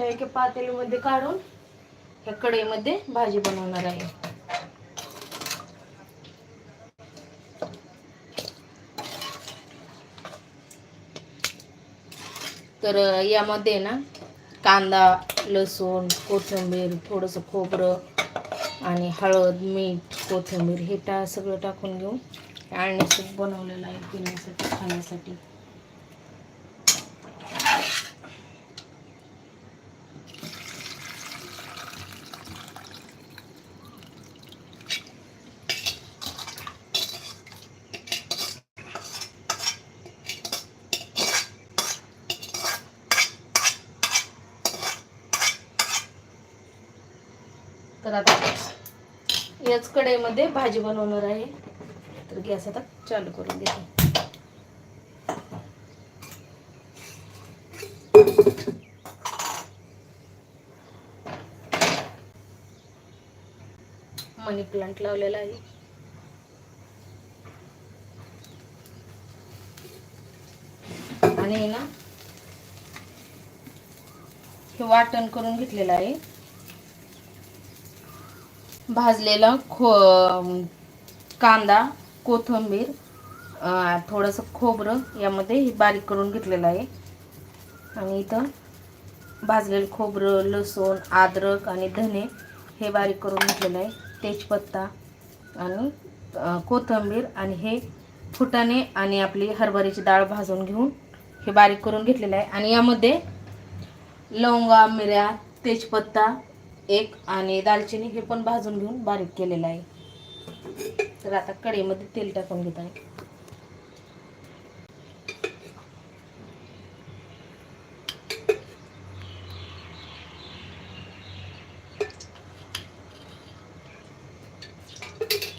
झालेलं आहे की पातेलीमध्ये काढून ह्या कढईमध्ये भाजी बनवणार आहे. तर यामध्ये ना कांदा लसूण कोथिंबीर थोडंसं खोबरं आणि हळद मीठ कोथिंबीर हे टा सगळं टाकून घेऊन आणि सूप बनवलेलं आहे पिण्यासाठी खाण्यासाठी तर आता याच कढईमध्ये भाजी बनवणार आहे. तर गॅस आता चालू करून घेते मनी प्लांट लावलेला आहे. आणि ना हे वाटण करून घेतलेलं आहे. भाजलेला खो कांदा कोथिंबीर थोडंसं खोबरं यामध्ये हे बारीक करून घेतलेलं आहे. आणि इथं भाजलेलं खोबरं लसूण अद्रक आणि धने हे बारीक करून घेतलेलं आहे. तेजपत्ता आणि कोथिंबीर आणि हे फुटाणे आणि आपली हरभऱ्याची डाळ भाजून घेऊन हे बारीक करून घेतलेलं आहे. आणि यामध्ये लवंगा मिऱ्या तेजपत्ता एक आणि दालचिनी हे पण भाजून घेऊन बारीक केलेलं आहे. तर आता कढईमध्ये तेल टाकून घेत आहे.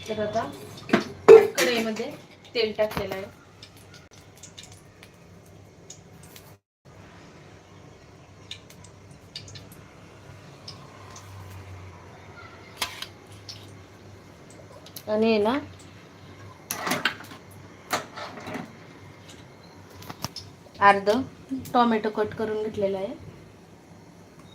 तर आता कढईमध्ये तेल टाकलेलं आहे. आणि आहे ना अर्ध टोमॅटो कट करून घेतलेला आहे.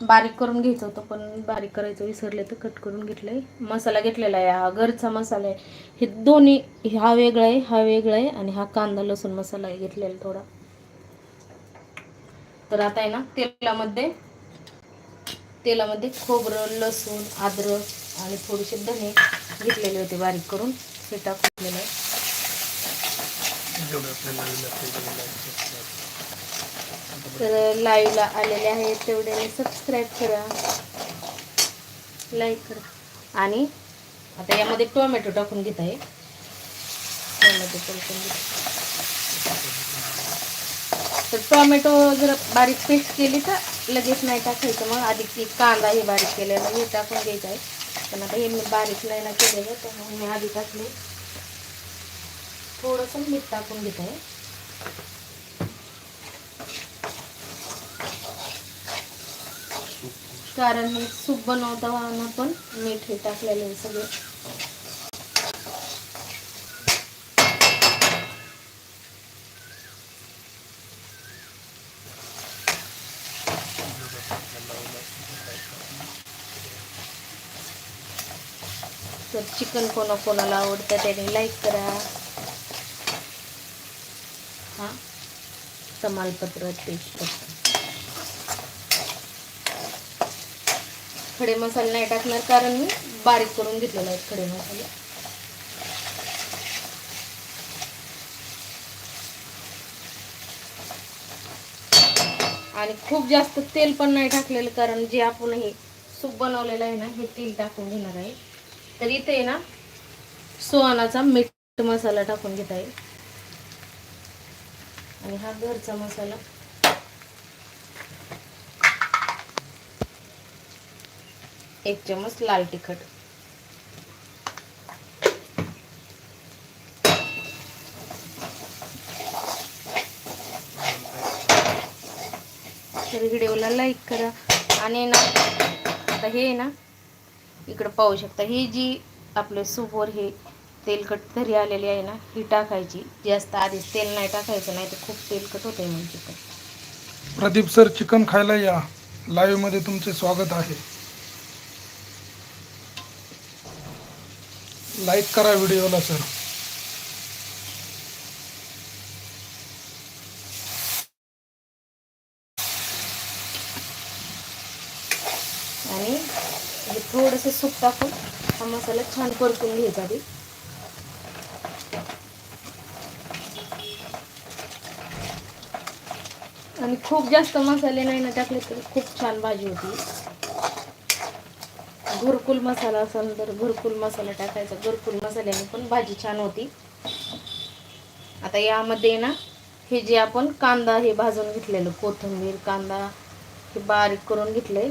बारीक करून घ्यायचं होतं पण बारीक करायचं विसरले तर कट करून घेतलं आहे मसाला घेतलेला आहे हा घरचा मसाला आहे. हे दोन्ही हा वेगळा आहे हा वेगळा आहे आणि हा कांदा लसूण मसाला आहे घेतलेला थोडा. तर आता आहे ना तेलामध्ये तेलामध्ये खोबरं लसूण आद्रक आणि थोडेसे धने घेतलेले होते बारीक करून. हे टाकलेलं आहे तर लाईव्हला आलेले आहेत तेवढ्याने सबस्क्राईब करा. लाईक करा. आणि आता यामध्ये टोमॅटो टाकून घेत आहे. टोमॅटो टाकून घेत तर टोमॅटो जर बारीक पेस्ट केली तर लगेच नाही टाकायचं. मग आधी ती कांदा हे बारीक केलेला हे टाकून घ्यायचं आहे. पण आता हे मी बारीक नाही ना केलेलं तर मग मी आधी टाकले. थोडंसं मीठ टाकून घेत. आहे कारण मी सूप बनवताना पण मीठ हे टाकलेलं आहे सगळं. तर चिकन कोणा कोणाला आवडतं त्याने लाईक करा. हा? तमालपत्र तेजपत्ता खडे मसाले नाही टाकणार कारण मी बारीक करून घेतलेला आहेत खडे मसाले. आणि खूप जास्त तेल पण नाही टाकलेलं कारण जे आपण हे सूप बनवलेलं आहे ना हे तेल टाकून घेणार आहे. तर इथे आहे ना सोहानाचा मीठ मसाला टाकून घेत आहे. आणि हा घरचा मसाला. एक चमच लाल तिखट. तर व्हिडिओला लाईक करा. आणि ना आता हे ना इकडं पाहू शकता. ही जी आपले सूपवर हे तेलकट तरी आलेली आहे ना ही टाकायची. जास्त आधीच तेल नाही टाकायचं नाही तर खूप तेलकट होते म्हणजे तर प्रदीप सर चिकन खायला या. लाईव्हमध्ये तुमचे स्वागत आहे. लाईक करा व्हिडिओला सर आणि म्हणजे थोडंसं सूप टाकून हा मसाला छान परतून घ्यायचा आधी. आणि खूप जास्त मसाले नाही ना टाकले तर खूप छान भाजी होती. घरकुल मसाला असेल तर घरकुल मसाला टाकायचा. घरकुल मसाल्याने पण भाजी छान होती. आता यामध्ये ना हे जे आपण कांदा हे भाजून घेतलेलं कोथिंबीर कांदा हे बारीक करून घेतलंय.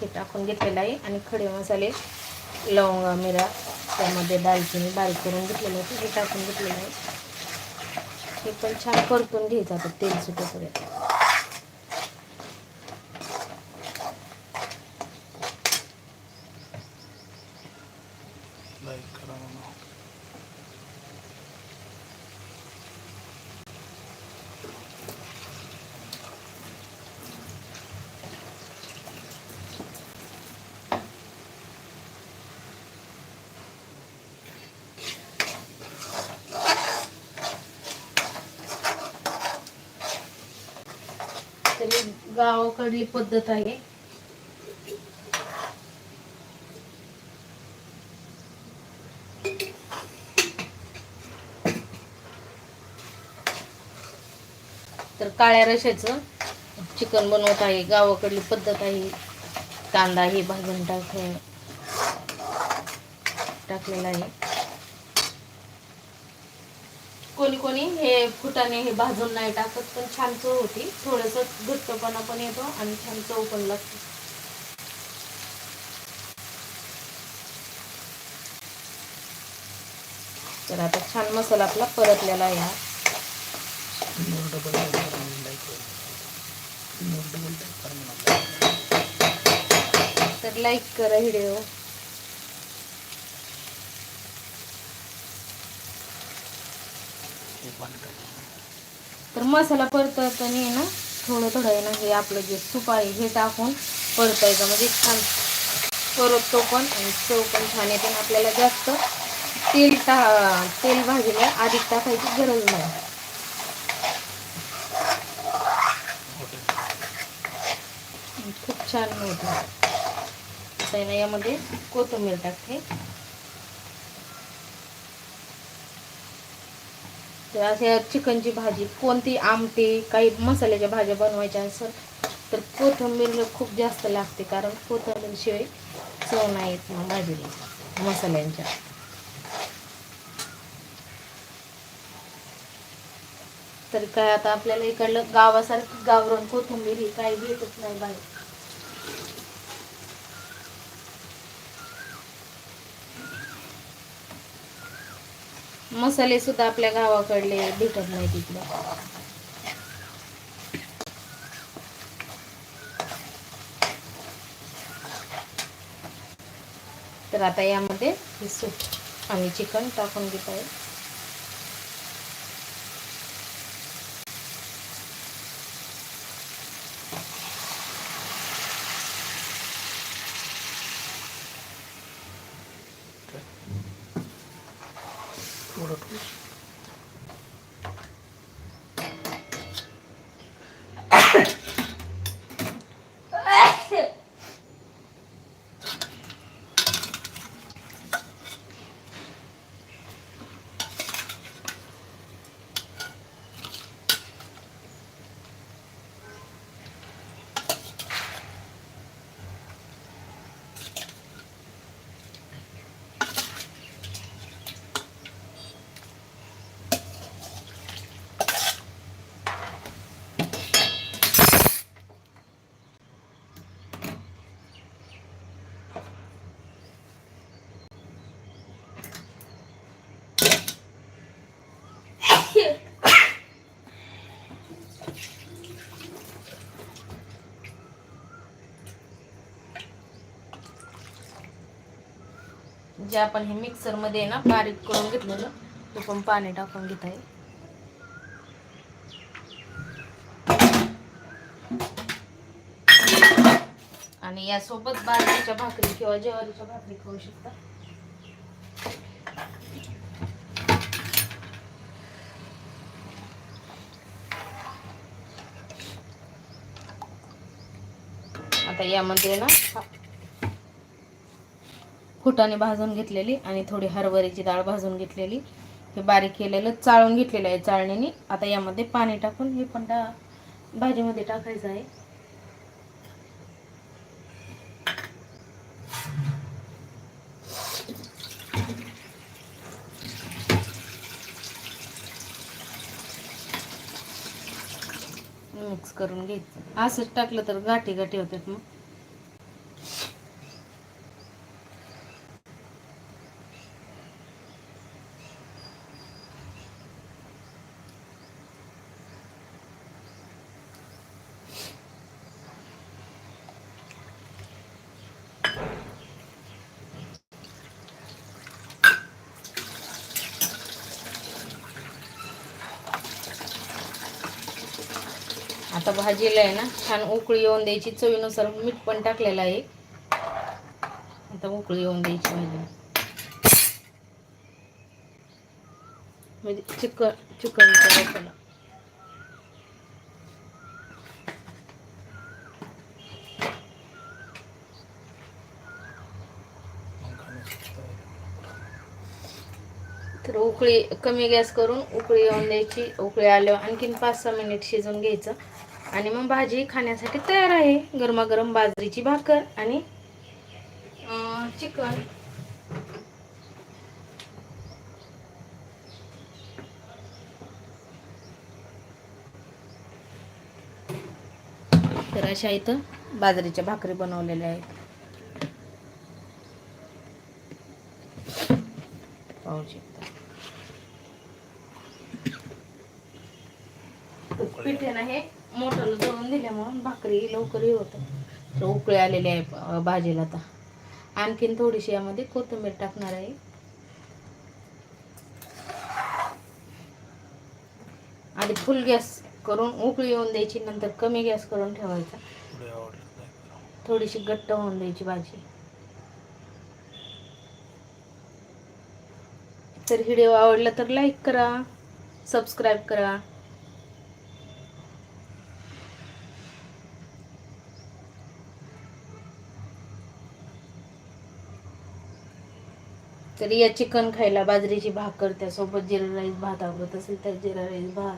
हे टाकून घेतलेलं आहे. आणि खडे मसाले लवंगा मिरा त्यामध्ये दालचिनी बारीक करून घेतलेलं होतं हे टाकून घेतलेलं आहे. हे पण छान परतून घ्यायचं आता तेल सुटेपर्यंत. गावाकडली पद्धत आहे. तर काळ्या रशाचं चिकन बनवत आहे गावाकडली पद्धत आहे. कांदा हे भाजून टाक टाकलेला आहे. कोणी कोणी हे फुटाने हे भाजून नाही टाकत पण छान चव होती. थोडस घट्टपणा पण येतो आणि छान चव पण लागते. तर आता छान मसाला आपला परतलेला या तर लाईक करा व्हिडिओ हे पाणी टाका. तर मसाला परतताना आहे ना थोडं थोडं आहे ना हे आपलं जे सूप आहे हे टाकून परतायचं. म्हणजे छान परततो पण आणि चव पण छान येते. आणि आपल्याला जास्त तेल टा तेल भाजीला अधिक टाकायची गरज नाही. खूप छान ना यामध्ये कोथिंबीर टाकते. तर अशा चिकनची भाजी कोणती आमटी काही मसाल्याच्या भाज्या बनवायच्या असेल तर कोथिंबीर खूप जास्त लागते कारण कोथंबीरशिवाय चव नाही येत मग भाजीला मसाल्यांच्या. तर काय आता आपल्याला इकडलं गावासारखी गावरण कोथिंबीर ही काही भेटत नाही बाहेर. मसाले सुद्धा आपल्या गावाकडले भेटत नाही तिकडे तर आता यामध्ये हे सूप आणि चिकन टाकून घेत आहे. shit. जे आपण हे मिक्सरमध्ये आहे ना बारीक करून घेतलेलं ते पण पाणी टाकून घेत आहे. आणि यासोबत बाजरीच्या भाकरी किंवा ज्वारीच्या भाकरी खाऊ शकता. आता यामध्ये ना फुटाने भाजून घेतलेली आणि थोडी हरभऱ्याची डाळ भाजून घेतलेली. हे बारीक केलेलं चाळून घेतलेलं आहे चाळणीने. आता यामध्ये पाणी टाकून हे पण डा भाजीमध्ये टाकायचं आहे. मिक्स करून घ्यायचं. असंच टाकलं तर गाठी गाठी होतात मग. आता भाजीला आहे ना छान उकळी येऊन द्यायची. चवीनुसार मीठ पण टाकलेलं आहे. आता उकळी येऊन द्यायची भाजी. म्हणजे चिकन चिकन मसाला तर उकळी कमी गॅस करून उकळी येऊन द्यायची. उकळी आल्यावर आणखीन पाच सहा मिनिट शिजवून घ्यायचं. आणि मग भाजी खाण्यासाठी तयार आहे. गरमागरम बाजरीची भाकर आणि चिकन. तर अशा इथं बाजरीच्या भाकरी बनवलेल्या आहेत. पाहू शकता. पीठ आहे. ना हे मोठं दळून दिल्यामुळं भाकरी लवकर हे होतं. तर उकळी आलेली आहे भाजीला आता. आणखीन थोडीशी यामध्ये कोथिंबीर टाकणार आहे. आधी फुल गॅस करून उकळी येऊन द्यायची नंतर कमी गॅस करून ठेवायचा. थोडीशी घट्ट होऊन द्यायची भाजी. तर व्हिडिओ आवडला तर लाईक करा सबस्क्राईब करा. तर या चिकन खायला बाजरीची भाकर त्यासोबत जिरा राईस भात आवडत असेल तर जिरा राईस भात.